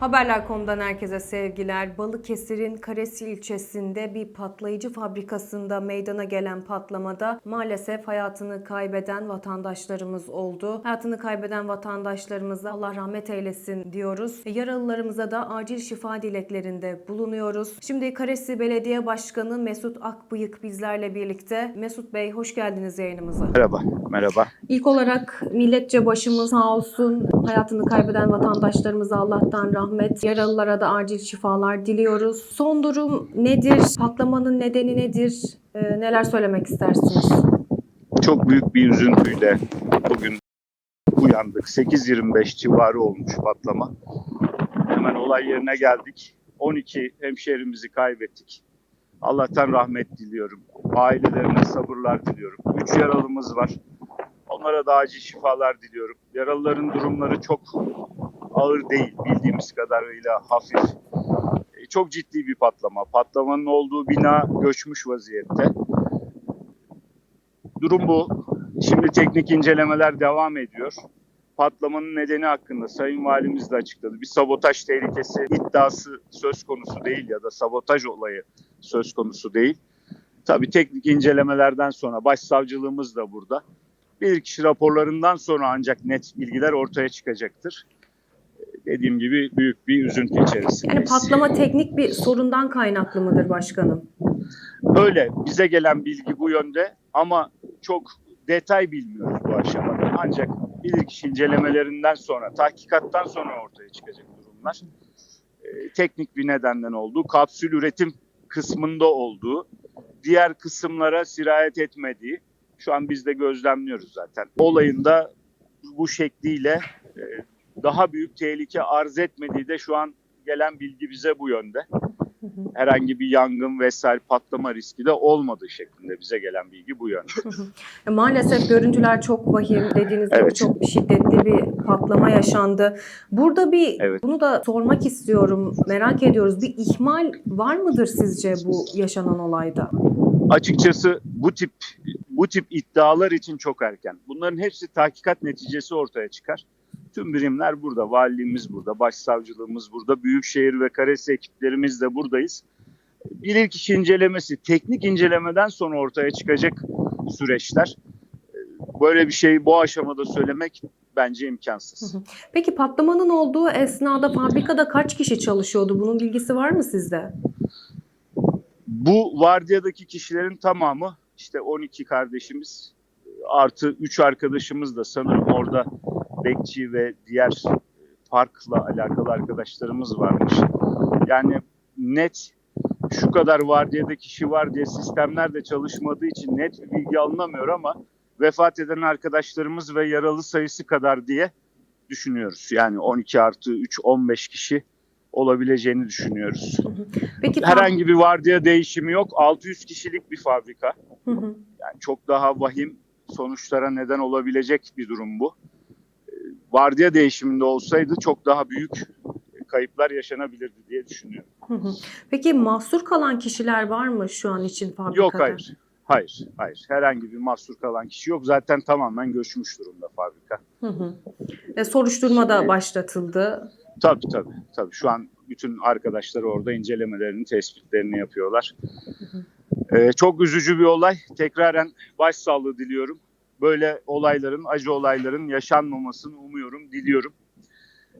Haberler.com'dan herkese sevgiler. Balıkesir'in Karesi ilçesinde bir patlayıcı fabrikasında meydana gelen patlamada maalesef hayatını kaybeden vatandaşlarımız oldu. Hayatını kaybeden vatandaşlarımıza Allah rahmet eylesin diyoruz. Yaralılarımıza da acil şifa dileklerinde bulunuyoruz. Şimdi Karesi Belediye Başkanı Mesut Akbıyık bizlerle birlikte. Mesut Bey hoş geldiniz yayınımıza. Merhaba, merhaba. İlk olarak milletçe başımız sağ olsun. Hayatını kaybeden vatandaşlarımıza Allah'tan rahmet, yaralılara da acil şifalar diliyoruz. Son durum nedir? Patlamanın nedeni nedir? Ee, neler söylemek istersiniz? Çok büyük bir üzüntüyle bugün uyandık. 8.25 civarı olmuş patlama. Hemen olay yerine geldik. 12 hemşehrimizi kaybettik. Allah'tan rahmet diliyorum. Ailelerine sabırlar diliyorum. 3 yaralımız var. Onlara da acil şifalar diliyorum. Yaralıların durumları çok ağır değil. Bildiğimiz kadarıyla hafif. E, Çok ciddi bir patlama. Patlamanın olduğu bina göçmüş vaziyette. Durum bu. Şimdi teknik incelemeler devam ediyor. Patlamanın nedeni hakkında Sayın Valimiz de açıkladı. Bir sabotaj tehlikesi iddiası söz konusu değil ya da sabotaj olayı söz konusu değil. Tabii teknik incelemelerden sonra başsavcılığımız da burada. Bir kişi raporlarından sonra ancak net bilgiler ortaya çıkacaktır. Dediğim gibi büyük bir üzüntü Yani içerisindeyiz. patlama teknik bir sorundan kaynaklı mıdır başkanım? Öyle bize gelen bilgi bu yönde ama çok detay bilmiyoruz bu aşamada. Ancak bilirkişi incelemelerinden sonra, tahkikattan sonra ortaya çıkacak durumlar. Ee, teknik bir nedenden olduğu, kapsül üretim kısmında olduğu, diğer kısımlara sirayet etmediği şu an biz de gözlemliyoruz zaten. Olayın da bu şekliyle e, daha büyük tehlike arz etmediği de şu an gelen bilgi bize bu yönde herhangi bir yangın vesaire patlama riski de olmadığı şeklinde bize gelen bilgi bu yönde. Maalesef görüntüler çok vahim. Dediğiniz gibi Evet. çok şiddetli bir patlama yaşandı. Burada bir Evet. bunu da sormak istiyorum. Merak ediyoruz. Bir ihmal var mıdır sizce bu yaşanan olayda? Açıkçası bu tip bu tip iddialar için çok erken. Bunların hepsi tahkikat neticesi ortaya çıkar. Tüm birimler burada, valiliğimiz burada, başsavcılığımız burada, büyükşehir ve karesi ekiplerimiz de buradayız. Bilirkişi incelemesi, teknik incelemeden sonra ortaya çıkacak süreçler. Böyle bir şeyi bu aşamada söylemek bence imkansız. Peki patlamanın olduğu esnada fabrikada kaç kişi çalışıyordu? Bunun bilgisi var mı sizde? Bu vardiyadaki kişilerin tamamı işte 12 kardeşimiz artı 3 arkadaşımız da sanırım orada bekçi ve diğer e, parkla alakalı arkadaşlarımız varmış. Yani net şu kadar vardiyada kişi var diye sistemler de çalışmadığı için net bir bilgi alınamıyor ama vefat eden arkadaşlarımız ve yaralı sayısı kadar diye düşünüyoruz. Yani 12 artı 3 15 kişi olabileceğini düşünüyoruz. Peki Herhangi bir vardiya değişimi yok. 600 kişilik bir fabrika. Hı hı. Yani çok daha vahim sonuçlara neden olabilecek bir durum bu. Vardiya değişiminde olsaydı çok daha büyük kayıplar yaşanabilirdi diye düşünüyorum. Hı hı. Peki mahsur kalan kişiler var mı şu an için fabrikada? Yok hayır. Hayır, hayır. Herhangi bir mahsur kalan kişi yok. Zaten tamamen göçmüş durumda fabrika. Hı hı. E, soruşturma da Şimdi- başlatıldı. Tabii tabii. tabii. Şu an bütün arkadaşlar orada incelemelerini, tespitlerini yapıyorlar. Ee, çok üzücü bir olay. Tekraren başsağlığı diliyorum. Böyle olayların, acı olayların yaşanmamasını umuyorum, diliyorum.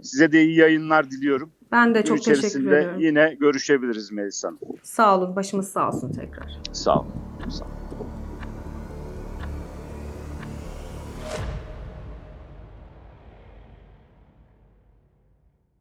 Size de iyi yayınlar diliyorum. Ben de Gün çok teşekkür ediyorum. yine görüşebiliriz Melisa Hanım. Sağ olun. Başımız sağ olsun tekrar. Sağ olun. Sağ olun.